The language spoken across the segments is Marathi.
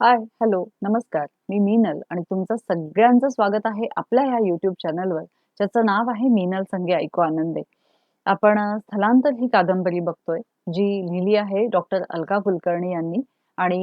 हाय, हॅलो, नमस्कार. मी मीनल आणि तुमचं सगळ्यांचं स्वागत आहे आपल्या ह्या युट्यूब चॅनलवर, ज्याचं नाव आहे मीनल संगे ऐकू आनंदे. आपण स्थलांतर ही कादंबरी बघतोय, जी लिहिली आहे डॉक्टर अलका कुलकर्णी यांनी आणि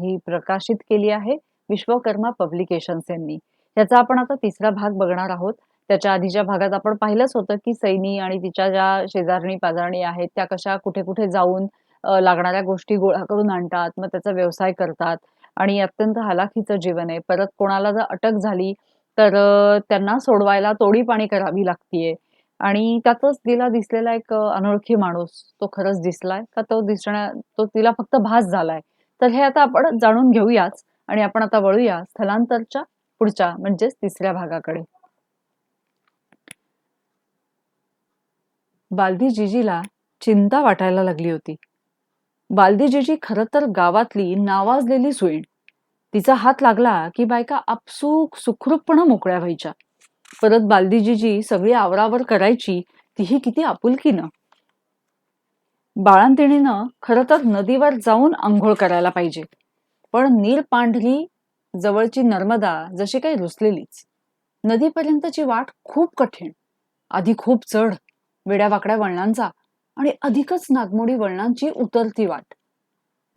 ही प्रकाशित केली आहे विश्वकर्मा पब्लिकेशन्स यांनी. याचा आपण आता तिसरा भाग बघणार आहोत. त्याच्या आधीच्या भागात आपण पाहिलंच होतं, की सैनी आणि तिच्या ज्या शेजारणी-पाजारणी आहेत, त्या कशा कुठे-कुठे जाऊन लागणाऱ्या गोष्टी गोळा करून आणतात, मग त्याचा व्यवसाय करतात आणि अत्यंत हलाखीचं जीवन आहे. परत कोणाला जर अटक झाली, तर त्यांना सोडवायला तोडीपाणी करावी लागतीये आणि त्यातच तिला दिसलेला एक अनोळखी माणूस, तो खरंच दिसलाय का तो दिसण्या तो तिला फक्त भास झालाय? तर हे आता आपण जाणून घेऊयाच आणि आपण आता वळूया स्थलांतरच्या पुढच्या म्हणजेच तिसऱ्या भागाकडे. बालदी जिजीला चिंता वाटायला लागली होती. बालदीजीजी खरं तर गावातली नावाजलेली सुईण. तिचा हात लागला की बायका आपसूक सुखरूपपणे मोकळ्या व्हायच्या. परत बालदी सगळी आवरावर करायची, तीही किती आपुलकीनं. बाळांतिणीनं खरं तर नदीवर जाऊन आंघोळ करायला पाहिजे. पण नीलपांढरी जवळची नर्मदा जशी काही रुसलेलीच. नदीपर्यंतची वाट खूप कठीण. आधी खूप चढ, वेड्यावाकड्या वळणांचा आणि अधिकच नागमोडी वळणांची उतरती वाट.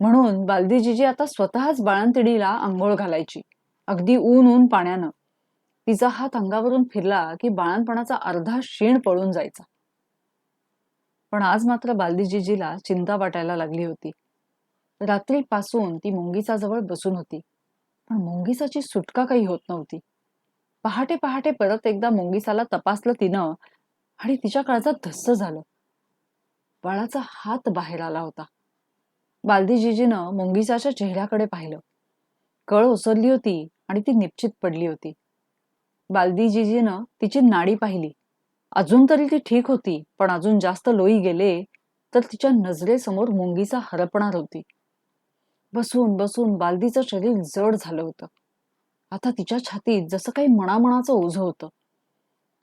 म्हणून बालदीजीजी आता स्वतःच बाळंतिणीला आंघोळ घालायची. अगदी ऊन-ऊन पाण्यानं. तिचा हात अंगावरून फिरला की बाळंतपणाचा अर्धा शीण पळून जायचा. पण आज मात्र बालदीजीजीला चिंता वाटायला लागली होती. रात्रीपासून ती मुंगीसाजवळ बसून होती. पण मुंगीसाची सुटका काही होत नव्हती. पहाटे पहाटे परत एकदा मुंगीसाला तपासलं तिनं आणि तिच्या काळजात धस्स झालं. बाळाचा हात बाहेर आला होता. बालदीजीजीनं मुंगीसाच्या चेहऱ्याकडे पाहिलं. कळ ओसरली होती आणि ती निश्चित पडली होती. बालदीजीजीनं तिची नाडी पाहिली. अजून तरी ती ठीक होती, पण अजून जास्त लोई गेले तर तिच्या नजरेसमोर मुंगीसा हरपणार होती. बसून बसून बालदीचं शरीर जड झालं होतं. आता तिच्या छातीत जसं काही मणामणाचं ओझं होतं.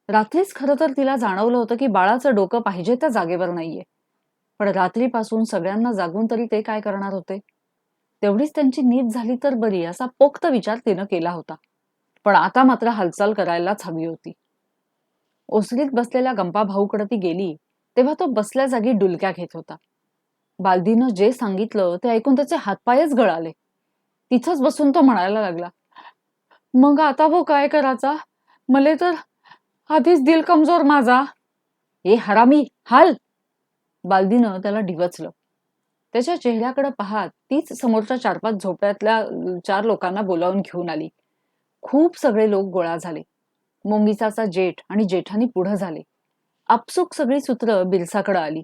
रात्रीच खरं तर तिला जाणवलं होतं की बाळाचं डोकं पाहिजे त्या जागेवर नाहीये. पण रात्रीपासून सगळ्यांना जागून तरी ते काय करणार होते? तेवढीच त्यांची नीत झाली तर बरी असा पोक्त विचार तिनं केला होता. पण आता मात्र हालचाल करायलाच हवी होती. ओसरीत बसलेल्या गंपा भाऊकडे ती गेली, तेव्हा तो बसल्या जागी डुलक्या घेत होता. बालदीनं जे सांगितलं ते ऐकून त्याचे हातपायच गळाले. तिथंच बसून तो म्हणायला लागला, मग आता हो काय करायचा? मले तर आधीच दिल कमजोर माझा. ए हरामी, हाल! बालदीनं त्याला डिवचलं. त्याच्या चेहऱ्याकडे पाहत तीच समोरच्या चार पाच झोपड्यातल्या चार लोकांना बोलावून घेऊन आली. खूप सगळे लोक गोळा झाले. मोंगिसाचा जेठ आणि जेठानी पुढं झाले. आपसूक सगळी सूत्र बिरसाकडे आली.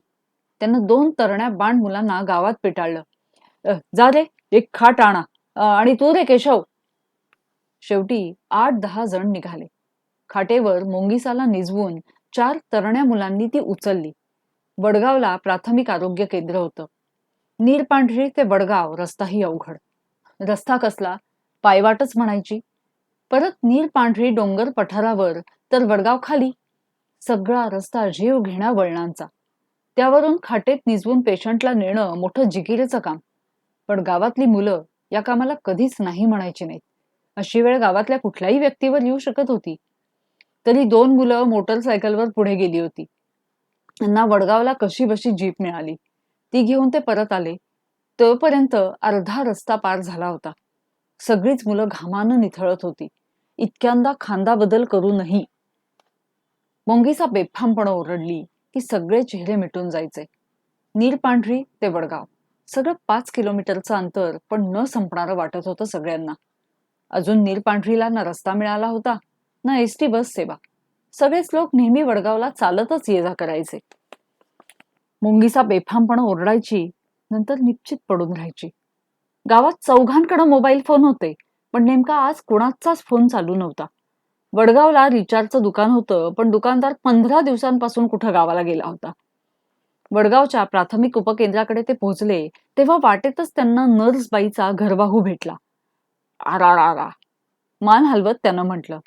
त्यानं दोन तरण्या बाण मुलांना गावात पिटाळलं जा रे, एक खाट आणा आणि तू रे केशव. शेवटी आठ दहा जण निघाले. खाटेवर मोंगिसाला निजवून चार तरण्या मुलांनी ती उचलली. वडगावला प्राथमिक आरोग्य केंद्र होतं. नीरपांढरी ते वडगाव रस्ताही अवघड. रस्ता कसला? पायवाटच म्हणायची. परत नीरपांढरी डोंगर पठारावर तर वडगाव खाली. सगळा रस्ता जीव घेणा वळणांचा. त्यावरून खाटेत निजवून पेशंटला नेणं मोठं जिकिरेचं काम. पण गावातली मुलं या कामाला कधीच नाही म्हणायची नाहीत. अशी वेळ गावातल्या कुठल्याही व्यक्तीवर येऊ शकत होती. तरी दोन मुलं मोटरसायकलवर पुढे गेली होती. त्यांना वडगावला कशी बशी जीप मिळाली. ती घेऊन ते परत आले. तोपर्यंत अर्धा रस्ता पार झाला होता. सगळीच मुलं घामानं निथळत होती. इतक्यांदा खांदा बदल करूनही. मोंगीसा बेफामपणे ओरडली की सगळे चेहरे मिटून जायचे. नीरपांढरी ते वडगाव. सगळं पाच किलोमीटरचं अंतर पण न संपणारं वाटत होतं सगळ्यांना. अजून नीरपांढरीला ना रस्ता मिळाला होता, ना एसटी बस सेवा. सगळेच लोक नेहमी वडगावला चालतच ये जा करायचे. मुंगीसा बेफामपणा ओरडायची, नंतर निश्चित पडून राहायची. गावात चौघांकडे मोबाईल फोन होते, पण नेमका आज कोणाचाच फोन चालू नव्हता. वडगावला रिचार्जचं दुकान होतं, पण दुकानदार पंधरा दिवसांपासून कुठं गावाला गेला होता. वडगावच्या प्राथमिक उपकेंद्राकडे ते पोहोचले, तेव्हा वाटेतच त्यांना नर्सबाईचा घरवाहू भेटला. आरारारा. मान हलवत त्यानं म्हटलं,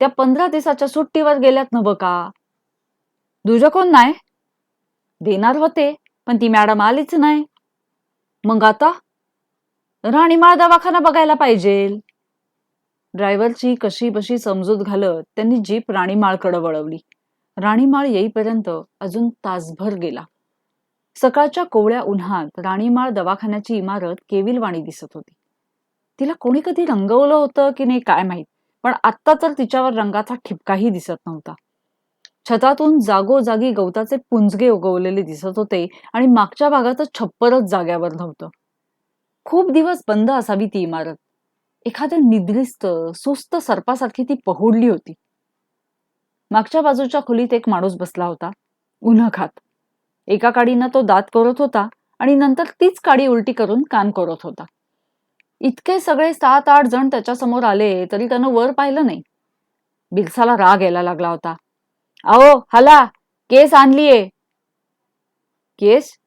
त्या पंधरा दिवसाच्या सुट्टीवर गेल्यात नव का? दुजं कोण नाही? देणार होते, पण ती मॅडम आलीच नाही. मग आता? राणीमाळ दवाखाना बघायला पाहिजे ड्रायव्हरची कशी बशी समजूत घालत त्यांनी जीप राणीमाळकडे वळवली राणीमाळ येईपर्यंत अजून तासभर गेला सकाळच्या कोवळ्या उन्हात राणीमाळ दवाखान्याची इमारत केविलवाणी दिसत होती तिला कोणी कधी रंगवलं होतं की नाही काय माहीत पण आत्ता तर तिच्यावर रंगाचा ठिपकाही दिसत नव्हता. छतातून जागोजागी गवताचे पुंजगे उगवलेले दिसत होते आणि मागच्या भागाचं छप्परच जाग्यावर नव्हतं. खूप दिवस बंद असावी ती इमारत. एखाद्या निद्रिस्त सुस्त सर्पासारखी ती पहुडली होती. मागच्या बाजूच्या खोलीत एक माणूस बसला होता. उन्ह खात एका काडीनं तो दात करत होता आणि नंतर तीच काडी उलटी करून कान करत होता. इतके सगळे सात आठ जण त्याच्यासमोर आले तरी त्यानं वर पाहिलं नाही. बिरसाला राग यायला लागला होता. अहो हला केस आणलीये. केस?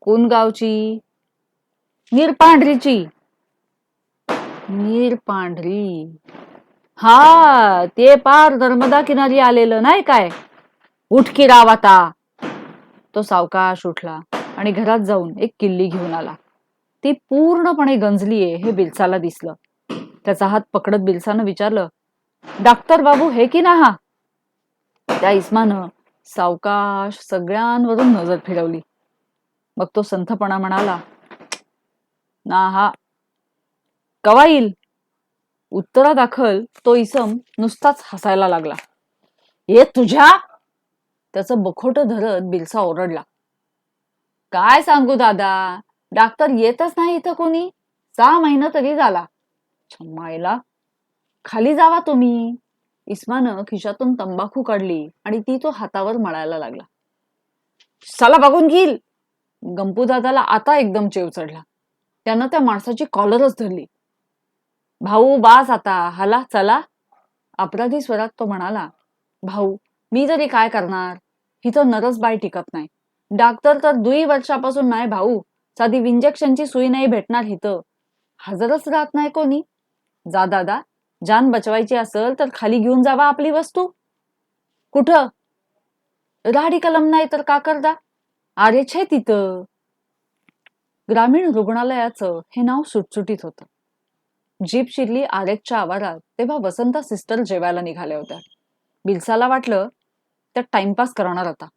कोण गावची निरपांढरीची. निरपांढरी. हा ते पार नर्मदा किनारी आलेलं नाही काय? उठकी राव आता. तो सावकाश उठला आणि घरात जाऊन एक किल्ली घेऊन आला. ती पूर्णपणे गंजलीये हे बिलसाला दिसलं. त्याचा हात पकडत बिलसानं विचारलं डॉक्टर बाबू हे की ना हा त्या इस्मानं सावकाश सगळ्यांवरून नजर फिरवली. मग तो संथपणा म्हणाला ना हा कवा येईल? उत्तरादाखल तो इसम नुसताच हसायला लागला. ये तुझ्या? त्याचं बखोट धरत बिलसा ओरडला. काय सांगू दादा? डॉक्टर येतच नाही इथं कोणी. सहा महिना तरी झाला. छम्मायला खाली जावा तुम्ही. इस्मानं खिशातून तंबाखू काढली आणि ती तो हातावर मळायला लागला. चला बघून घेईल. गंपू दादाला आता एकदम चेव चढला. त्यानं त्या माणसाची कॉलरच धरली. भाऊ बास आता. हाला चला. अपराधी स्वरात तो म्हणाला भाऊ मी तरी काय करणार? हिथं नरस बाय टिकत नाही. डॉक्टर तर दुई वर्षापासून नाही भाऊ. साधी इंजेक्शनची सुई नाही भेटणार हिथं हजरच राहत नाही कोणी. जा दादा जान बचवायची असेल तर खाली घेऊन जावा आपली वस्तू. कुठं? राडी कलम नाही तर का करदा अरे छे तिथं. ग्रामीण रुग्णालयाचं हे नाव सुटसुटीत होतं. जीप शिरली आरेकच्या आवारात तेव्हा वसंता सिस्टर जेवायला निघाल्या होत्या. बिलसाला वाटलं त्या टाइमपास करणार आता.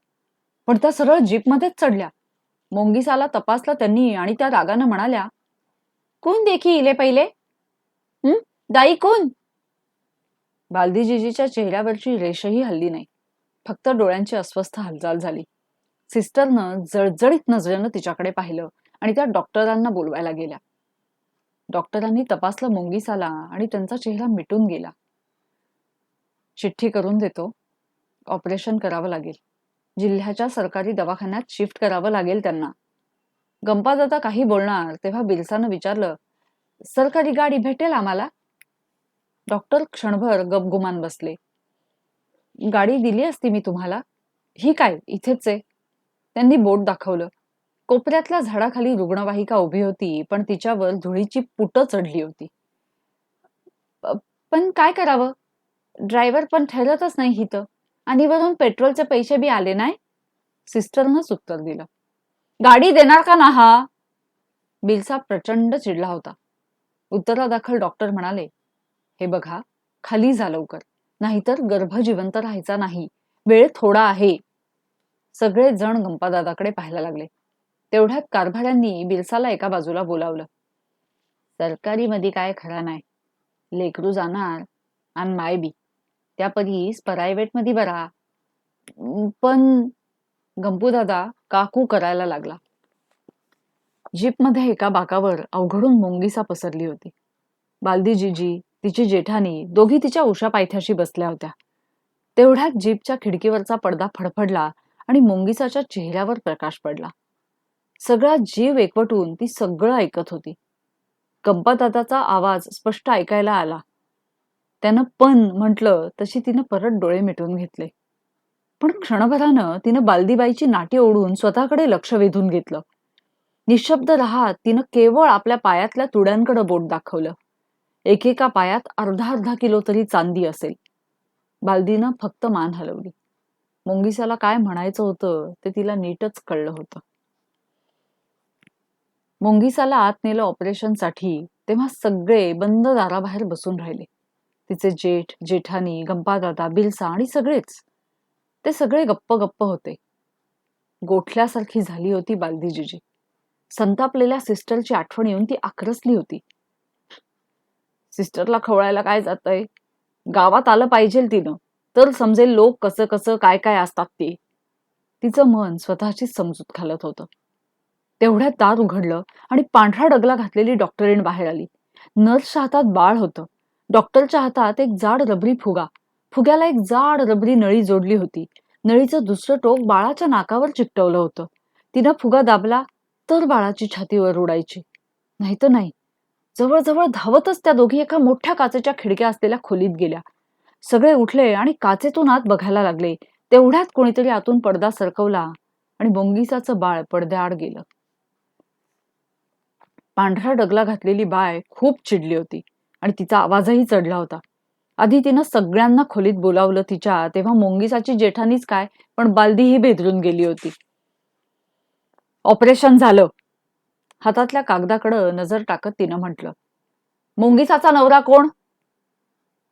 पण त्या सरळ जीपमध्येच चढल्या. मोंगीसाला तपासला त्यांनी आणि त्या रागानं म्हणाल्या कोण देखी इले पहिले? हम्म दाई कोण? बालदीजीजीच्या चेहऱ्यावरची रेषही हल्ली नाही. फक्त डोळ्यांची अस्वस्थ हालचाल झाली. सिस्टरनं जळजळीत नजरेनं तिच्याकडे पाहिलं आणि त्या डॉक्टरांना बोलवायला गेल्या. डॉक्टरांनी तपासलं मोंगीसाला आणि त्यांचा चेहरा मिटून गेला. चिठ्ठी करून देतो. ऑपरेशन करावं लागेल. जिल्ह्याच्या सरकारी दवाखान्यात शिफ्ट करावं लागेल त्यांना. गंपा दादा काही बोलणार तेव्हा बिरसानं विचारलं सरकारी गाडी भेटेल आम्हाला? डॉक्टर क्षणभर गपगुमान बसले. गाडी दिली असती मी तुम्हाला. ही काय इथेच आहे. त्यांनी बोट दाखवलं. कोपऱ्यातल्या झाडाखाली रुग्णवाहिका उभी होती पण तिच्यावर धुळीची पुट चढली होती. पण काय करावं? ड्रायव्हर पण ठरतच नाही हिथं आणि वरून पेट्रोलचे पैसे बी आले नाही? सिस्टरनंच उत्तर दिलं. गाडी देणार का ना हा? बिलसा प्रचंड चिडला होता. उत्तरादाखल डॉक्टर म्हणाले हे बघा खाली जा लवकर. नाहीतर गर्भ जिवंत राहायचा नाही. वेळ थोडा आहे. सगळे जण गंपादादाकडे पाहायला लागले. तेवढ्यात कारभाऱ्यांनी बिरसाला एका बाजूला बोलावलं. सरकारी मध्ये काय खरा नाही. लेकरू जाणार आणि माय बी. त्या परीस प्रायव्हेटमध्ये बरा पण गंपूदादा काकू करायला लागला. जीपमध्ये एका बाकावर अवघडून मोंगीसा पसरली होती. बालदी जीजी तिची जेठानी दोघी तिच्या उषा पायथ्याशी बसल्या होत्या. तेवढ्यात जीपच्या खिडकीवरचा पडदा फडफडला आणि मोंगीसाच्या चेहऱ्यावर प्रकाश पडला. सगळा जीव एकवटून ती सगळं ऐकत होती. गंपादादाचा आवाज स्पष्ट ऐकायला आला. त्यानं पण म्हटलं तशी तिनं परत डोळे मिटून घेतले. पण क्षणभरानं तिनं बालदीबाईची नाटी ओढून स्वतःकडे लक्ष वेधून घेतलं. निशब्द राहत तिनं केवळ आपल्या पायातल्या तुड्यांकडे बोट दाखवलं. एकेका पायात अर्धा अर्धा किलो तरी चांदी असेल. बालदीनं फक्त मान हलवली. मोंगिसाला काय म्हणायचं होतं ते तिला नीटच कळलं होतं. मोंगिसाला आत नेलं ऑपरेशनसाठी तेव्हा सगळे बंद दाराबाहेर बसून राहिले. तिचे जेठ जेठानी गंपादादा बिलसा आणि सगळेच. ते सगळे गप्प गप्प होते. गोठल्यासारखी झाली होती बालदीजीजी. संतापलेल्या सिस्टरची आठवण येऊन ती आक्रसली होती. सिस्टरला खवळायला काय जातंय? गावात आलं पाहिजे तिनं. तर समजेल लोक कसं कसं काय काय असतात ते. तिचं मन स्वतःचीच समजूत घालत होतं. तेवढ्यात दार उघडलं आणि पांढरा डगला घातलेली डॉक्टरीण बाहेर आली. नर्सच्या हातात बाळ होतं. डॉक्टरच्या हातात एक जाड रबरी फुगा. फुग्याला एक जाड रबरी नळी जोडली होती. नळीचं दुसरं टोक बाळाच्या नाकावर चिकटवलं होतं. तिनं फुगा दाबला तर बाळाची छातीवर उडायची. नाही तर नाही. जवळजवळ धावतच त्या दोघी एका मोठ्या काचेच्या खिडक्या असलेल्या खोलीत गेल्या. सगळे उठले आणि काचेतून आत बघायला लागले. तेवढ्यात कोणीतरी आतून पडदा सरकवला आणि बोंगिसाचं बाळ पडद्याआड गेलं. पांढरा डगला घातलेली बाय खूप चिडली होती. आणि तिचा आवाजही चढला होता. आधी तिनं सगळ्यांना खोलीत बोलावलं तिच्या तेव्हा मोंगिसाची जेठानीच काय पण बालदीही बेदरून गेली होती. ऑपरेशन झालं. हातातल्या कागदाकडं नजर टाकत तिनं म्हटलं मोंगिसाचा नवरा कोण?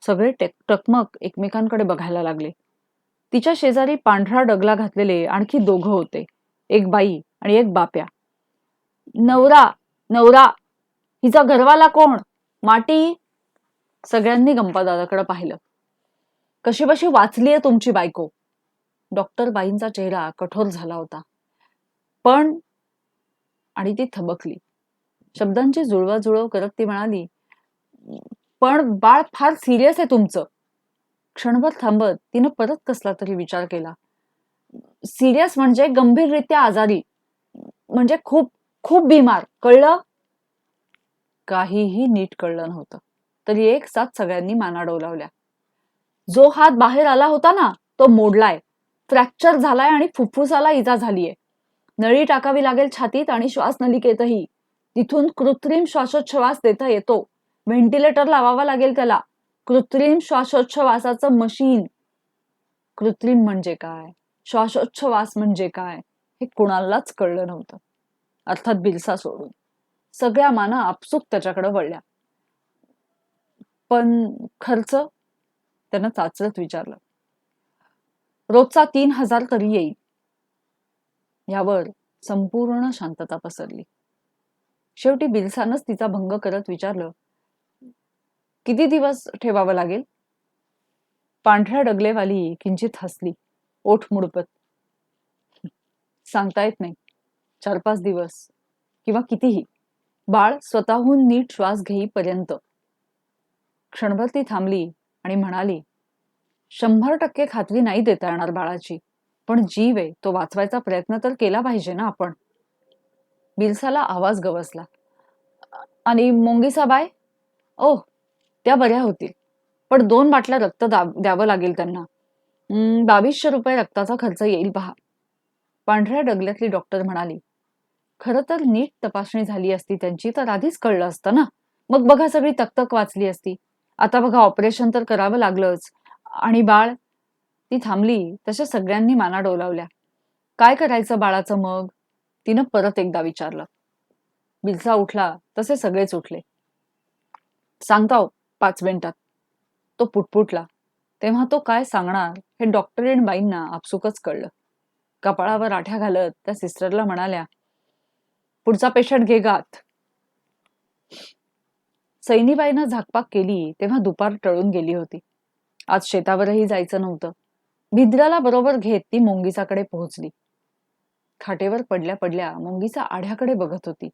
सगळे टेक टकमक एकमेकांकडे बघायला लागले. तिच्या शेजारी पांढरा डगला घातलेले आणखी दोघं होते एक बाई आणि एक बाप्या. नवरा नवरा हिचा घरवाला कोण? माटी सगळ्यांनी गंपादादाकडे पाहिलं. कशी बशी वाचलीये तुमची बायको? डॉक्टर बाईंचा चेहरा कठोर झाला होता. पण आणि ती थबकली. शब्दांची जुळवाजुळव करत ती म्हणाली पण बाळ फार सिरियस आहे तुमचं. क्षणभर थांबत तिनं परत कसला तरी विचार केला. सिरियस म्हणजे गंभीररित्या आजारी. म्हणजे खूप खूप बिमार. कळलं? काहीही नीट कळलं नव्हतं. तरी एक साथ सगळ्यांनी माना डोलावल्या जो हात बाहेर आला होता ना तो मोडलाय. फ्रॅक्चर झालाय आणि फुफ्फुसाला इजा झालीय. नळी टाकावी लागेल छातीत आणि श्वास नलिकेतही. तिथून कृत्रिम श्वासोच्छवास देता येतो. व्हेंटिलेटर लावावा लागेल त्याला. कृत्रिम श्वासोच्छवासाचं मशीन. कृत्रिम म्हणजे काय? श्वासोच्छवास म्हणजे काय? हे कुणालाच कळलं नव्हतं. अर्थात बिलसा सोडून. सगळ्या माना आपसूक त्याच्याकडे वळल्या. पण खर्च त्यानं चाचरत विचारलं. रोजचा तीन हजार तरी येईल. यावर संपूर्ण शांतता पसरली. शेवटी बिलसानच तिचा भंग करत विचारलं किती दिवस ठेवावं लागेल? पांढऱ्या डगलेवाली किंचित हसली. ओठ मुडपत. सांगता येत नाही. चार पाच दिवस किंवा कितीही. बाळ स्वतःहून नीट श्वास घेईपर्यंत. क्षणभर ती थांबली आणि म्हणाली शंभर टक्के खात्री नाही देता येणार बाळाची पण जीव आहे तो वाचवायचा प्रयत्न तर केला पाहिजे ना आपण. बिरसाला आवाज गवसला आणि मोंगीसाबाय ओ त्या बऱ्या होतील पण दोन बाटल्या रक्त द्यावं लागेल त्यांना. बावीसशे रुपये रक्ताचा खर्च येईल पहा. पांढऱ्या डगल्यातली डॉक्टर म्हणाली खरं तर नीट तपासणी झाली असती त्यांची तर आधीच कळलं असतं ना? मग बघा सगळी तकतक वाचली असती. आता बघा ऑपरेशन तर करावं लागलंच. आणि बाळ? ती थांबली तशा सगळ्यांनी माना डोलावल्या. काय करायचं बाळाचं मग? तिनं परत एकदा विचारलं. बिलसा उठला तसे सगळेच उठले. सांगताव पाच मिनिटात. तो पुटपुटला. तेव्हा तो काय सांगणार हे डॉक्टरीण बाईंना आपसुकच कळलं. कपाळावर आठ्या घालत त्या सिस्टरला म्हणाल्या पुढचा पेशंट घे गात. सैनीबाईनं झाकपाक केली तेव्हा दुपार टळून गेली होती. आज शेतावरही जायचं नव्हतं. भिद्राला बरोबर घेत ती मोंगीसाकडे पोहोचली. खाटेवर पडल्या पडल्या मोंगीचा आढ्याकडे बघत होती.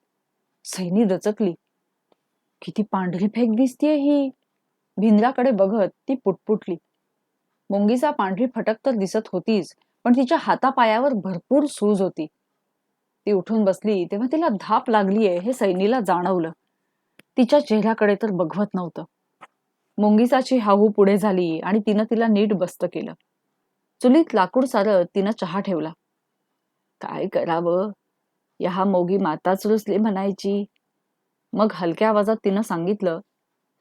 सैनी दचकली. किती पांढरी फेक दिसतीये ही. भिंद्राकडे बघत ती पुटपुटली. मुंगीचा पांढरी फटक तर दिसत होतीच पण तिच्या हातापायावर भरपूर सूज होती. ती उठून बसली तेव्हा तिला धाप लागलीये हे सैनीला जाणवलं. तिच्या चेहऱ्याकडे तर बघवत नव्हतं. मुंगीसाची हाहू पुढे झाली आणि तिनं तिला नीट बस्त केलं. चुलीत लाकूड सारत तिनं चहा ठेवला. काय करावं? या मोगी माताच रुसली म्हणायची. मग हलक्या आवाजात तिनं सांगितलं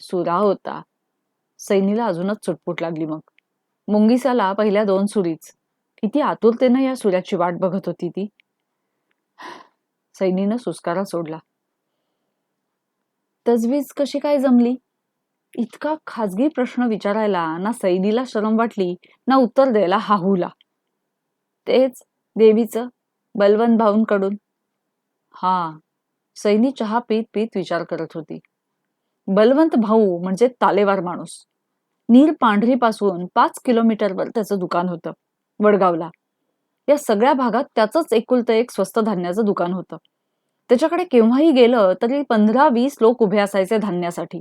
सुरा होता. सैनीला अजूनच चुटपुट लागली मग. मुंगीसाला पहिल्या दोन सुरीच. किती आतुरतेनं या सुऱ्याची वाट बघत होती ती. सैनीनं सुस्कारा सोडला. तजवीज कशी काय जमली? इतका खाजगी प्रश्न विचारायला ना सैनीला शरम वाटली ना उत्तर द्यायला हाहूला. तेच देवीचं बलवंत भाऊंकडून. हा सैनी चहा पीत पीत विचार करत होती. बलवंत भाऊ म्हणजे तालेवार माणूस. नीर पांढरीपासून पाच किलोमीटरवर त्याचं दुकान होतं वडगावला. या सगळ्या भागात त्याचंच एकुलतं एक स्वस्त धान्याचं दुकान होतं. त्याच्याकडे केव्हाही गेलं तरी पंधरा वीस लोक उभे असायचे धान्यासाठी.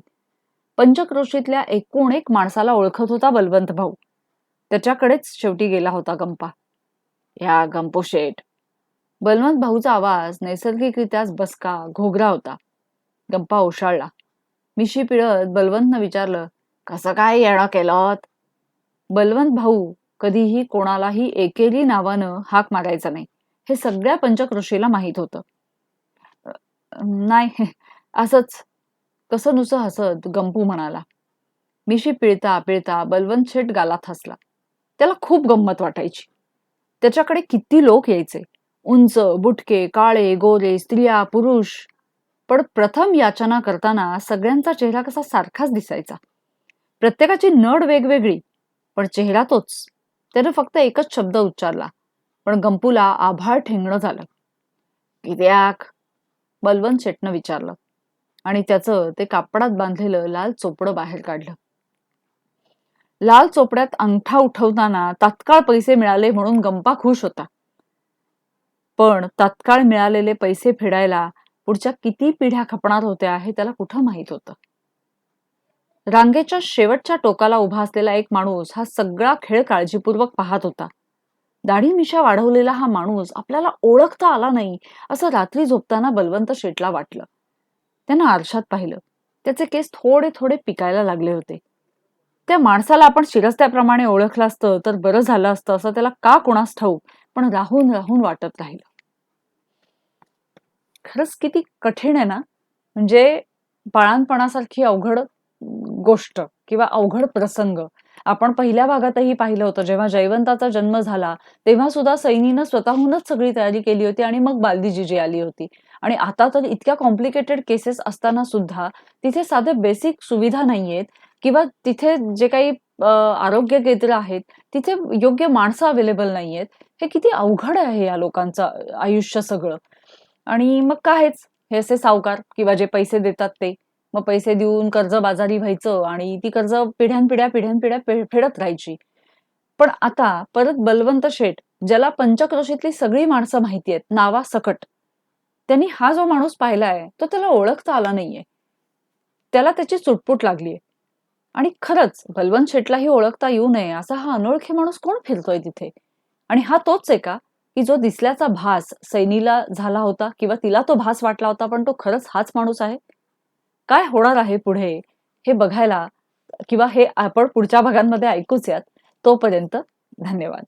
पंचक्रोशीतल्या एकूण एक माणसाला ओळखत होता बलवंत भाऊ. त्याच्याकडेच शेवटी गेला होता गंपा. या गंपो शेठ. बलवंत भाऊचा आवाज नैसर्गिकरित्याच बसका घोगरा होता. गंपा ओशाळला. मिशी पिळत बलवंतनं विचारलं कसं काय येणं केलं बलवंत भाऊ कधीही कोणालाही एकेरी नावानं हाक मारायचा नाही. हे सगळ्या पंचकृषीला माहीत होतं. नाही असंच. कसं नुसं हसत गंपू म्हणाला. मिशी पिळता पिळता बलवंत शेठ गालात हसला. त्याला खूप गंमत वाटायची. त्याच्याकडे किती लोक यायचे. उंच बुटके काळे गोरे स्त्रिया पुरुष. पण प्रथम याचना करताना सगळ्यांचा चेहरा कसा सारखाच दिसायचा. प्रत्येकाची नड वेगवेगळी पण चेहरा तोच. त्याने फक्त एकच शब्द उच्चारला पण गंपूला आभाळ ठेंगणं झालं. किद्याक बलवंत शेटनं विचारलं आणि त्याचं ते कापडात बांधलेलं लाल चोपडं बाहेर काढलं. लाल चोपड्यात अंगठा उठवताना तात्काळ पैसे मिळाले म्हणून गंपा खुश होता. पण तात्काळ मिळालेले पैसे फेडायला पुढच्या किती पिढ्या खपणार होत्या हे त्याला कुठं माहीत होतं? रांगेच्या शेवटच्या टोकाला उभा असलेला एक माणूस हा सगळा खेळ काळजीपूर्वक पाहत होता. दाढी मिशा वाढवलेला हा माणूस आपल्याला ओळखता आला नाही असं रात्री झोपताना बलवंत शेटला वाटलं. त्यानं आरशात पाहिलं. त्याचे केस थोडे थोडे पिकायला लागले होते. त्या माणसाला आपण शिरस्त्याप्रमाणे ओळखलं असतं तर बरं झालं असतं असं त्याला का कोणास ठाऊक पण राहून राहून वाटत राहिलं. खरंच किती कठीण आहे ना? म्हणजे बाळांपणासारखी अवघड गोष्ट किंवा अवघड प्रसंग. आपण पहिल्या भागातही पाहिलं होतं जेव्हा जयवंताचा जन्म झाला तेव्हा सुद्धा सैनीनं स्वतःहूनच सगळी तयारी केली होती आणि मग बालदीजीजी आली होती. आणि आता तर इतक्या कॉम्प्लिकेटेड केसेस असताना सुद्धा तिथे साधे बेसिक सुविधा नाहीयेत किंवा तिथे जे काही आरोग्य केंद्र आहेत तिथे योग्य माणसं अवेलेबल नाहीयेत. हे किती अवघड आहे या लोकांचं आयुष्य सगळं. आणि मग कायच हे असे सावकार किंवा जे पैसे देतात ते. मग पैसे देऊन कर्ज बाजारी व्हायचं आणि ती कर्ज पिढ्यानपिढ्या पिढ्यानपिढ्या फेडत राहायची. पण आता परत बलवंत शेठ ज्याला पंचक्रोशीतली सगळी माणसं माहिती आहेत नावा सकट त्यांनी हा जो माणूस पाहिलाय तो त्याला ओळखता आला नाहीये. त्याला त्याची चुटपुट लागलीये. आणि खरंच बलवंत शेठलाही ओळखता येऊ नये असा हा अनोळखी माणूस कोण फिरतोय तिथे? आणि हा तोच आहे का की जो दिसल्याचा भास सैनीला झाला होता किंवा तिला तो भास वाटला होता पण तो खरंच हाच माणूस आहे? काय होणार आहे पुढे? हे बघायला किंवा हे आपण पुढच्या भागांमध्ये ऐकूच यात. तोपर्यंत धन्यवाद.